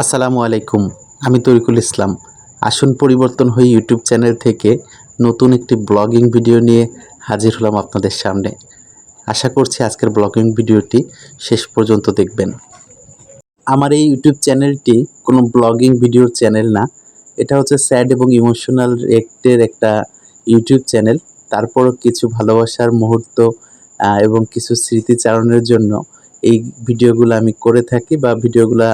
আসসালামু আলাইকুম, আমি তরিকুল ইসলাম। আসন পরিবর্তন হয়ে ইউটিউব চ্যানেল থেকে নতুন একটি ব্লগিং ভিডিও নিয়ে হাজির হলাম আপনাদের সামনে। আশা করছি আজকের ব্লগিং ভিডিওটি শেষ পর্যন্ত দেখবেন। আমার এই ইউটিউব চ্যানেলটি কোনো ব্লগিং ভিডিওর চ্যানেল না, এটা হচ্ছে স্যাড এবং ইমোশনাল রেক্টের একটা ইউটিউব চ্যানেল। তারপরও কিছু ভালোবাসার মুহূর্ত এবং কিছু স্মৃতিচারণের জন্য এই ভিডিওগুলো আমি করে থাকি বা ভিডিওগুলো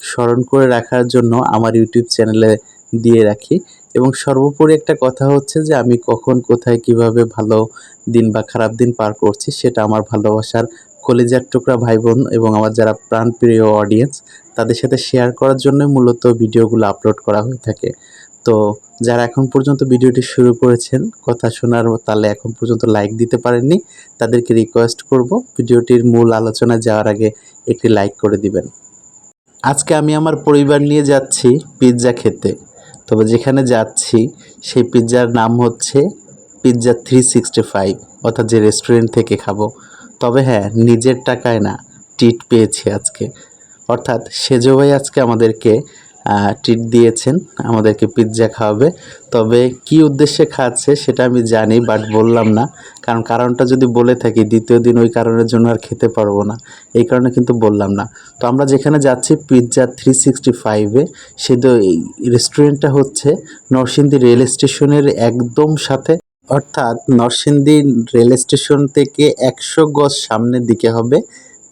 স্মরণ করে রাখার জন্য আমার ইউটিউব চ্যানেলে দিয়ে রাখি। এবং সর্বোপরি একটা কথা হচ্ছে যে, আমি কখন, কোথায়, কীভাবে ভালো দিন বা খারাপ দিন পার করছি সেটা আমার ভালোবাসার কলেজার টুকরা ভাই বোন এবং আমার যারা প্রাণপ্রিয় অডিয়েন্স তাদের সাথে শেয়ার করার জন্য মূলত ভিডিওগুলো আপলোড করা হয়ে থাকে। তো যারা এখন পর্যন্ত ভিডিওটি শুরু করেছেন, কথা শোনার তাহলে এখন পর্যন্ত লাইক দিতে পারেননি, তাদেরকে রিকোয়েস্ট করব, ভিডিওটির মূল আলোচনায় যাওয়ার আগে একটি লাইক করে দিবেন। আজকে আমি আমার পরিবার নিয়ে যাচ্ছি পিৎজা খেতে। তবে যেখানে যাচ্ছি, সেই পিৎজার নাম হচ্ছে পিৎজা থ্রি সিক্সটি ফাইভ অর্থাৎ যে রেস্টুরেন্ট থেকে খাব। তবে হ্যাঁ নিজের টাকায় না, টিট পেয়েছি আজকে। অর্থাৎ সেজো ভাই আজকে আমাদেরকে ট্রিট দিয়েছেন, আমাদেরকে পিৎজা খাওয়াবে। তবে কি উদ্দেশ্যে খাচ্ছে সেটা আমি জানি বাট বললাম না। কারণ কারণটা যদি বলে থাকি, দ্বিতীয় দিন ওই কারণের জন্য আর খেতে পারব না। এই কারণে কিন্তু বললাম না। তো আমরা যেখানে যাচ্ছি পিৎজা থ্রি সিক্সটি ফাইভে সে রেস্টুরেন্টটা হচ্ছে নরসিংদী রেল স্টেশনের একদম সাথে। অর্থাৎ নরসিংদী রেল স্টেশন থেকে একশো গজ সামনের দিকে হবে।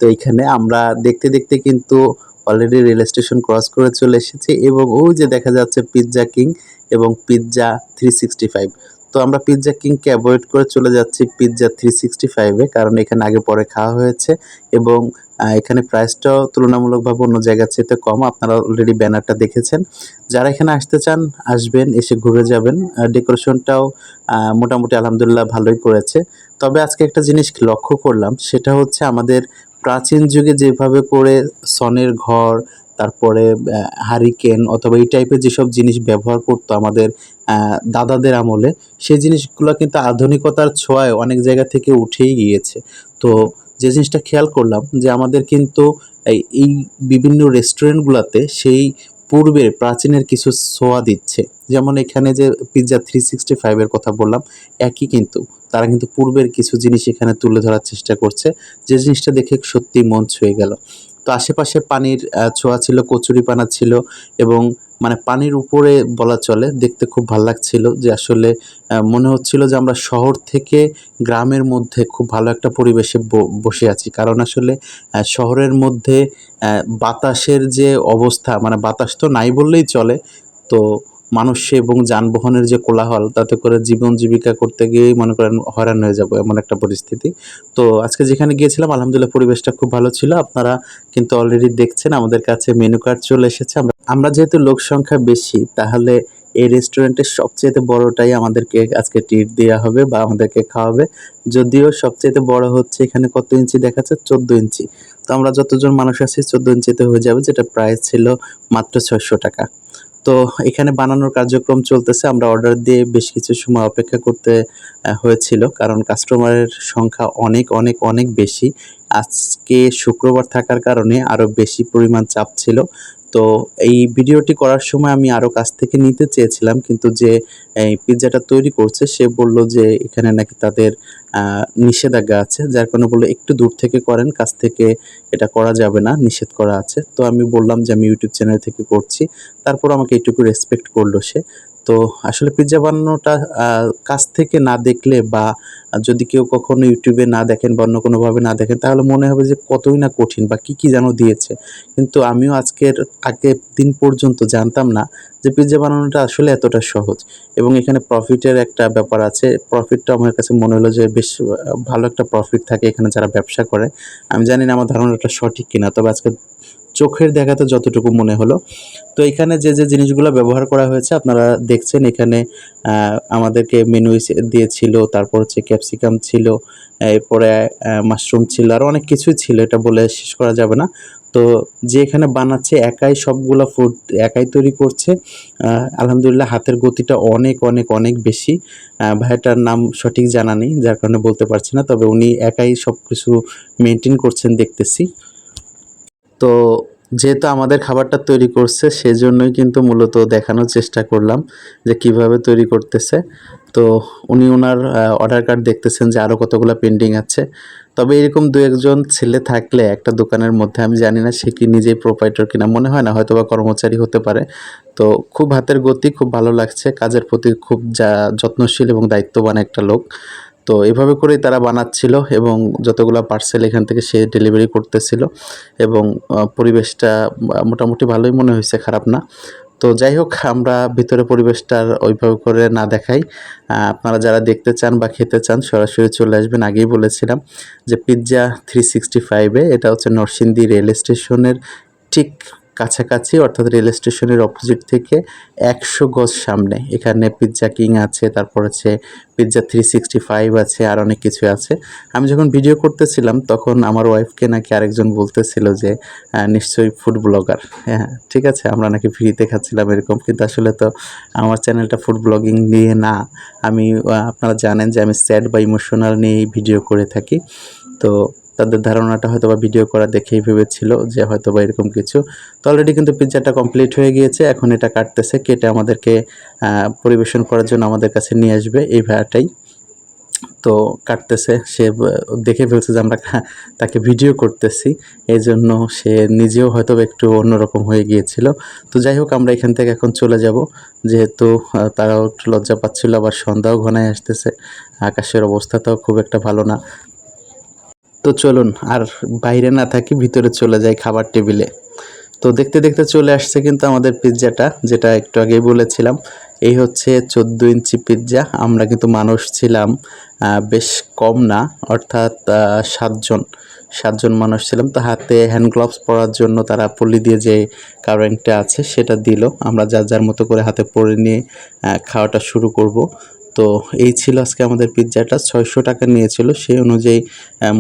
তো এখানে আমরা দেখতে দেখতে কিন্তু অলরেডি রেল স্টেশন ক্রস করে চলে এসেছি এবং ওই যে দেখা যাচ্ছে পিৎজা কিং এবং পিৎজা থ্রি সিক্সটি ফাইভ তো আমরা পিৎজা কিংকে অ্যাভয়েড করে চলে যাচ্ছি পিৎজা থ্রি সিক্সটি ফাইভে কারণ এখানে আগে পরে খাওয়া হয়েছে এবং এখানে প্রাইসটাও তুলনামূলকভাবে অন্য জায়গার চেয়ে কম। আপনারা অলরেডি ব্যানারটা দেখেছেন। যারা এখানে আসতে চান, আসবেন, এসে ঘুরে যাবেন। ডেকোরেশনটাও মোটামুটি আলহামদুলিল্লাহ ভালোই করেছে। তবে আজকে একটা জিনিস লক্ষ্য করলাম, সেটা হচ্ছে আমাদের প্রাচীন যুগে যেভাবে করে সনের ঘর, তারপরে হারিকেন অথবা এই টাইপের যেসব জিনিস ব্যবহার করতো আমাদের দাদাদের আমলে, সেই জিনিসগুলো কিন্তু আধুনিকতার ছোঁয়ায় অনেক জায়গা থেকে উঠেই গিয়েছে। তো যে জিনিসটা খেয়াল করলাম যে আমাদের কিন্তু এই বিভিন্ন রেস্টুরেন্টগুলোতে সেই পূর্বের প্রাচীনের কিছু ছোঁয়া দিচ্ছে। যেমন এখানে যে পিৎজা থ্রি সিক্সটি ফাইভের কথা বললাম, একই কিন্তু। তারা কিন্তু পূর্বের কিছু জিনিস এখানে তুলে ধরার চেষ্টা করছে। যে জিনিসটা দেখে সত্যি মন ছুঁয়ে গেল। তো আশেপাশে পানির ছোঁয়া ছিল, কচুরি পানা ছিল এবং মানে পানির উপরে বলা চলে, দেখতে খুব ভালো লাগছিল যে আসলে মনে হচ্ছিল যে আমরা শহর থেকে গ্রামের মধ্যে খুব ভালো একটা পরিবেশে বসে আছি। কারণ আসলে শহরের মধ্যে বাতাসের যে অবস্থা মানে বাতাস তো নাই বললেই চলে। তো মানুষ এবং যানবাহনের যে কোলাহল, তাতে করে জীবন জীবিকা করতে গিয়েই মনে করেন হয়রান হয়ে যাব এমন একটা পরিস্থিতি। তো আজকে যেখানে গিয়েছিলাম, আলহামদুলিল্লাহ পরিবেশটা খুব ভালো ছিল। আপনারা কিন্তু অলরেডি দেখছেন, আমাদের কাছে মেনু কার্ড চলে এসেছে। আমরা যেহেতু লোক সংখ্যা বেশি, তাহলে এই রেস্টুরেন্টের সবচেয়ে বড়টাই আমাদেরকে আজকে ট্রিট দেওয়া হবে বা আমাদেরকে খাওয়াবে। যদিও সবচেয়ে বড় হচ্ছে এখানে কত ইঞ্চি দেখাচ্ছে? চোদ্দ ইঞ্চি। তো আমরা যতজন মানুষ আছি, চোদ্দ ইঞ্চিতে হয়ে যাবে, যেটা প্রাইস ছিল মাত্র ছয়শো টাকা। তো এখানে বানানোর কার্যক্রম চলতেছে। আমরা অর্ডার দিয়ে বেশ কিছু সময় অপেক্ষা করতে হয়েছিল। কারণ কাস্টমারের সংখ্যা অনেক অনেক অনেক বেশি। আজকে শুক্রবার থাকার কারণে আরও বেশি পরিমাণ চাপ ছিল। তো এই ভিডিওটি করার সময় আমি আরও কাছ থেকে নিতে চেয়েছিলাম, কিন্তু যে, এই পিৎজাটা তৈরি করছে, সে বলল যে, এখানে নাকি তাদের নিষেধাজ্ঞা আছে। যার কারণে বলল, একটু দূর থেকে করেন, কাছ থেকে এটা করা যাবে না, নিষেধ করা আছে। তো আমি বললাম যে, আমি ইউটিউব চ্যানেল থেকে করছি। তারপর আমাকে এইটুকু রেসপেক্ট করল সে। তো আসলে পিৎজা বানানোটা কাছ থেকে না দেখলে বা যদি কেউ কখনো ইউটিউবে না দেখেন বা অন্য কোনোভাবে না দেখেন, তাহলে মনে হবে যে কতই না কঠিন বা কী কী যেন দিয়েছে। কিন্তু আমিও আজকের আগের দিন পর্যন্ত জানতাম না যে পিৎজা বানানোটা আসলে এতটা সহজ। এবং এখানে প্রফিটের একটা ব্যাপার আছে প্রফিটটা আমার কাছে মনে হলো যে বেশ ভালো একটা প্রফিট থাকে এখানে যারা ব্যবসা করে। আমি জানি না আমার ধারণাটা সঠিক কিনা, তবে আজকে চোখের দেখাতে যতটুকু মনে হলো। তো এখানে যে যে জিনিসগুলো ব্যবহার করা হয়েছে, আপনারা দেখছেন এখানে আমাদেরকে মেনু দিয়েছিল, তারপর হচ্ছে ক্যাপসিকাম ছিল, এরপরে মাশরুম ছিল, আর অনেক কিছুই ছিল, এটা বলে শেষ করা যাবে না। তো যে এখানে বানাচ্ছে, একাই সবগুলো ফুড একাই তৈরি করছে আলহামদুলিল্লাহ হাতের গতিটা অনেক অনেক অনেক বেশি। ভাইটার নাম সঠিক জানা নেই, যার কারণে বলতে পারছি না, তবে উনি একাই সব কিছু মেনটেন করছেন, দেখতেছি। তো যেহেতু আমাদের খাবারটা তৈরি করছে, সেজন্যই কিন্তু মূলত দেখানোর চেষ্টা করলাম যে কীভাবে তৈরি করতেছে। তো উনি ওনার অর্ডার কার্ড দেখতেছেন যে আরও কতগুলো পেন্ডিং আছে। তবে এরকম দু একজন ছেলে থাকলে একটা দোকানের মধ্যে, আমি জানি না সে কি নিজেই প্রোপাইটর কিনা, মনে হয় না হয়তো বা কর্মচারী হতে পারে। তো খুব হাতের গতি, খুব ভালো লাগছে, কাজের প্রতি খুব যা যত্নশীল এবং দায়িত্ববান একটা লোক। তো এভাবে করেই তারা বানাচ্ছিল এবং যতগুলো পার্সেল এখান থেকে সে ডেলিভারি করতেছিল এবং পরিবেশটা মোটামুটি ভালোই মনে হয়েছে, খারাপ না। তো যাই হোক আমরা ভিতরে পরিবেশটা আর ওইভাবে করে না দেখাই। আপনারা যারা দেখতে চান বা খেতে চান, সরাসরি চলে আসবেন। আগেই বলেছিলাম যে পিৎজা থ্রি সিক্সটি ফাইভে এটা হচ্ছে নরসিংদী রেল স্টেশনের ঠিক কাছাকাছি, অর্থাৎ রেল স্টেশনের অপোজিট থেকে একশো গজ সামনে। এখানে পিৎজা কিং আছে, তারপর হচ্ছে পিৎজা থ্রি সিক্সটি ফাইভ আছে, আর অনেক কিছু আছে। আমি যখন ভিডিও করতেছিলাম, তখন আমার ওয়াইফকে নাকি আরেকজন বলতেছিল যে নিশ্চয়ই ফুড ব্লগার হ্যাঁ ঠিক আছে, আমরা নাকি ফ্রিতে খাচ্ছিলাম এরকম। কিন্তু আসলে তো আমার চ্যানেলটা ফুড ব্লগিং নিয়ে না। আমি আপনারা জানেন যে আমি স্যাড বা ইমোশনাল নিয়েই ভিডিও করে থাকি। তো তাদের ধারণাটা হয়তো বা ভিডিও করা দেখেই ভেবেছিল যে হয়তো বা এরকম কিছু। তো অলরেডি কিন্তু পিৎজাটা কমপ্লিট হয়ে গিয়েছে, এখন এটা কাটতেছে, কেটে আমাদেরকে পরিবেশন করার জন্য আমাদের কাছে নিয়ে আসবে এই ভাড়াটাই। তো কাটতেছে, সে দেখে ফেলছে যে আমরা তাকে ভিডিও করতেছি, এই জন্য সে নিজেও হয়তো একটু অন্যরকম হয়ে গিয়েছিল। তো যাই হোক, আমরা এখান থেকে এখন চলে যাব, যেহেতু তারাও একটু লজ্জা পাচ্ছিল, আবার সন্ধ্যাও ঘনায় আসতেছে, আকাশের অবস্থাটাও খুব একটা ভালো না। তো চলুন, আর বাইরে না থাকি ভিতরে চলে যাই খাবার টেবিলে। তো দেখতে দেখতে চলে আসছে কিন্তু আমাদের পিৎজাটা, যেটা একটু আগেই বলেছিলাম। এই হচ্ছে চোদ্দ ইঞ্চি পিৎজা। আমরা কিন্তু মানুষ ছিলাম বেশ কম না, অর্থাৎ সাতজন সাতজন মানুষ ছিলাম। তো হাতে হ্যান্ড গ্লাভস পরার জন্য তারা পলি দিয়ে যে কারেন্টটা আছে সেটা দিল। আমরা যার যার মতো করে হাতে পরে নিয়ে খাওয়াটা শুরু করব। তো এই ছিল আজকে আমাদের পিৎজাটা। ছয়শো টাকা নিয়েছিল, সেই অনুযায়ী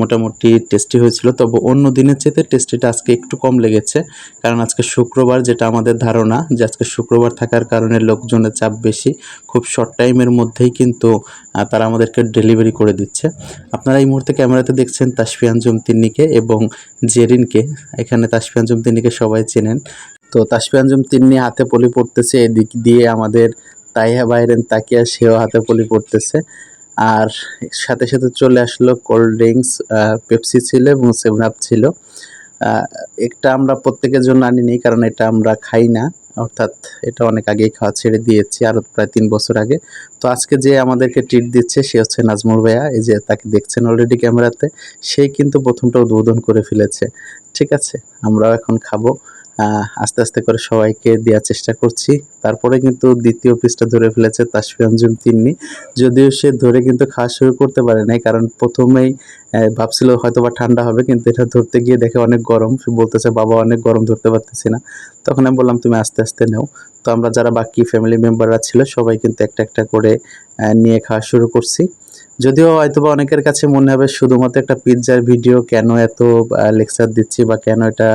মোটামুটি টেস্টি হয়েছিল। তবে অন্য দিনের চেয়ে টেস্টিটা আজকে একটু কম লেগেছে, কারণ আজকে শুক্রবার যেটা আমাদের ধারণা যে আজকে শুক্রবার থাকার কারণে লোকজনের চাপ বেশি, খুব শর্ট টাইমের মধ্যেই কিন্তু তারা আমাদেরকে ডেলিভারি করে দিচ্ছে। আপনারা এই মুহূর্তে ক্যামেরাতে দেখছেন তাসফি আঞ্জুম তিন্নিকে এবং জেরিনকে। এখানে তাসফি আঞ্জুম তিন্নিকে সবাই চেনেন। তো তাসফি আঞ্জুম তিন্নি হাতে পলি পড়তেছে, এদিক দিয়ে আমাদের তাইহা বাইরেন, তাকিয়া সেও হাতে পলি পড়তেছে। আর সাথে সাথে চলে আসলো কোল্ড ড্রিঙ্কস পেপসি ছিল এবং সেভেন আপ ছিল। একটা আমরা প্রত্যেকের জন্য আনি আনিনি কারণ এটা আমরা খাই না। অর্থাৎ এটা অনেক আগেই খাওয়া ছেড়ে দিয়েছি আরও প্রায় তিন বছর আগে। তো আজকে যে আমাদেরকে ট্রিট দিচ্ছে সে হচ্ছে নাজমুল ভাইয়া, এই যে তাকে দেখছেন অলরেডি ক্যামেরাতে সেই কিন্তু প্রথমটা উদ্বোধন করে ফেলেছে। ঠিক আছে, আমরাও এখন খাব। আস্তে আস্তে করে সবাইকে দেওয়ার চেষ্টা করছি। তারপরে কিন্তু দ্বিতীয় পিসটা ধরে ফেলেছে তাসফি আঞ্জুম তিন্নি। যদিও সে ধরে কিন্তু খাওয়া শুরু করতে পারে নাই, কারণ প্রথমেই ভাবছিল হয়তো বা ঠান্ডা হবে, কিন্তু এটা ধরতে গিয়ে দেখে অনেক গরম। বলতেছে, বাবা, অনেক গরম ধরতে পারতেছি না। তখন আমি বললাম, তুমি আস্তে আস্তে নেও। তো আমরা যারা বাকি ফ্যামিলি মেম্বাররা ছিল, সবাই কিন্তু একটা একটা করে নিয়ে খাওয়া শুরু করছি। যদিও হয়তোবা অনেকের কাছে মনে হবে শুধুমাত্র একটা পিৎজার ভিডিও কেন এত লেকচার দিচ্ছি বা কেন এটা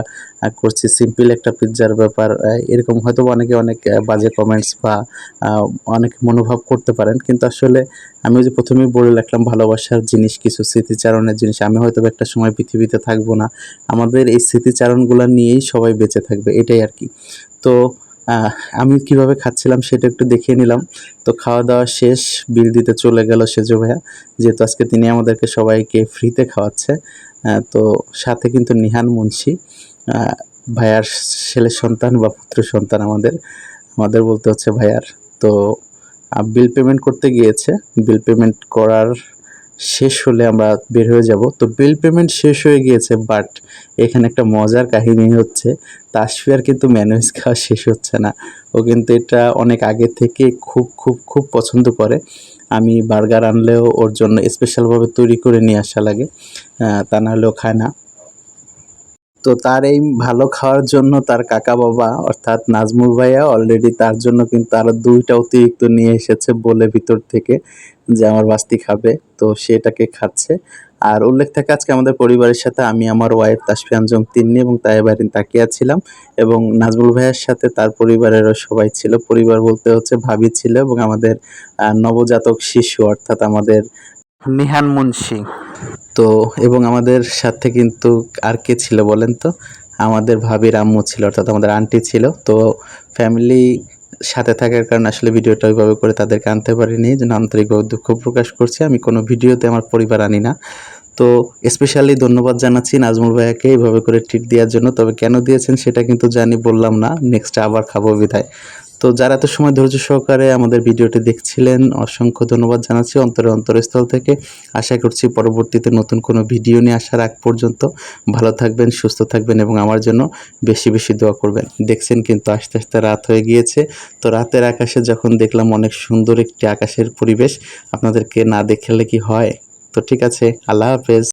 করছি সিম্পল একটা পিৎজার ব্যাপার এরকম হয়তো অনেকে অনেক বাজে কমেন্টস বা অনেক মনোভাব করতে পারেন। কিন্তু আসলে আমি যে প্রথমেই বলে রাখলাম, ভালোবাসার জিনিস কিছু স্মৃতিচারণের জিনিস। আমি হয়তো একটা সময় পৃথিবীতে থাকব না। আমাদের এই স্মৃতিচারণগুলো নিয়েই সবাই বেঁচে থাকবে, এটাই আর কি। তো আমি কীভাবে খাচ্ছিলাম সেটা একটু দেখিয়ে নিলাম। তো খাওয়া দাওয়া শেষ, বিল দিতে চলে গেল সেজো ভাইয়া। যেহেতু আজকে তিনি আমাদেরকে সবাইকে ফ্রিতে খাওয়াচ্ছে তো সাথে কিন্তু নিহান মুন্সি ভাইয়ার ছেলে সন্তান বা পুত্র সন্তান আমাদের। আমাদের বলতে হচ্ছে ভাইয়ার। তো বিল পেমেন্ট করতে গিয়েছে। বিল পেমেন্ট করার শেষ হলে আমরা বের হয়ে যাব। তো বিল পেমেন্ট শেষ হয়ে গিয়েছে বাট এখানে একটা মজার কাহিনী হচ্ছে, তাসফিয়ার কিন্তু ম্যানুয়েজ খাওয়া শেষ হচ্ছে না। ও কিন্তু এটা অনেক আগে থেকে খুব খুব খুব পছন্দ করে। আমি বার্গার আনলেও ওর জন্য স্পেশালভাবে তৈরি করে নিয়ে আসা লাগে তা নাহলেও খায় না। তো তার এই ভালো খাওয়ার জন্য তার কাকা বাবা, অর্থাৎ নাজমুল ভাইয়া অলরেডি তার জন্য কিন্তু আরও দুইটা অতিরিক্ত নিয়ে এসেছে বলে ভিতর থেকে। যে আমার বাস্তি খাবে তো সেটাকে খাচ্ছে। আর উল্লেখ থাকে আজকে আমাদের পরিবারের সাথে আমি আমার ওয়াইফ তাসফি আঞ্জম তিন্নি এবং তাইবারিন তাকিয়া ছিলাম এবং নাজমুল ভাইয়ের সাথে তার পরিবারেরও সবাই ছিল। পরিবার বলতে হচ্ছে ভাবি ছিল এবং আমাদের নবজাতক শিশু অর্থাৎ আমাদের নিহান মুন্সি। তো এবং আমাদের সাথে কিন্তু আর কে ছিল বলেন তো? আমাদের ভাবির আম্মু ছিল অর্থাৎ আমাদের আন্টি ছিল। তো ফ্যামিলি সাথে থাকার কারণে আসলে ভিডিওটা ওইভাবে করে তাদেরকে আনতে পারিনি যে আন্তরিক আন্তরিকভাবে দুঃখ প্রকাশ করছি। আমি কোনো ভিডিওতে আমার পরিবার আনি না। তো স্পেশালি ধন্যবাদ জানাচ্ছি নাজমুল ভাইয়াকে এইভাবে করে ট্রিট দেওয়ার জন্য। তবে কেন দিয়েছেন সেটা কিন্তু জানি বললাম না। নেক্সট আবার খাব বিদায়। তো যারা এত সময় ধৈর্য সহকারে আমাদের ভিডিওটি দেখছিলেন, অসংখ্য ধন্যবাদ জানাচ্ছি অন্তরে অন্তরস্থল থেকে। আশা করছি পরবর্তীতে নতুন কোনো ভিডিও নিয়ে আসার আগ পর্যন্ত ভালো থাকবেন, সুস্থ থাকবেন এবং আমার জন্য বেশি বেশি দোয়া করবেন। দেখছেন কিন্তু আস্তে আস্তে রাত হয়ে গিয়েছে। তো রাতের আকাশে যখন দেখলাম অনেক সুন্দর একটি আকাশের পরিবেশ, আপনাদেরকে না দেখলে কি হয়? তো ঠিক আছে, আল্লাহ হাফেজ।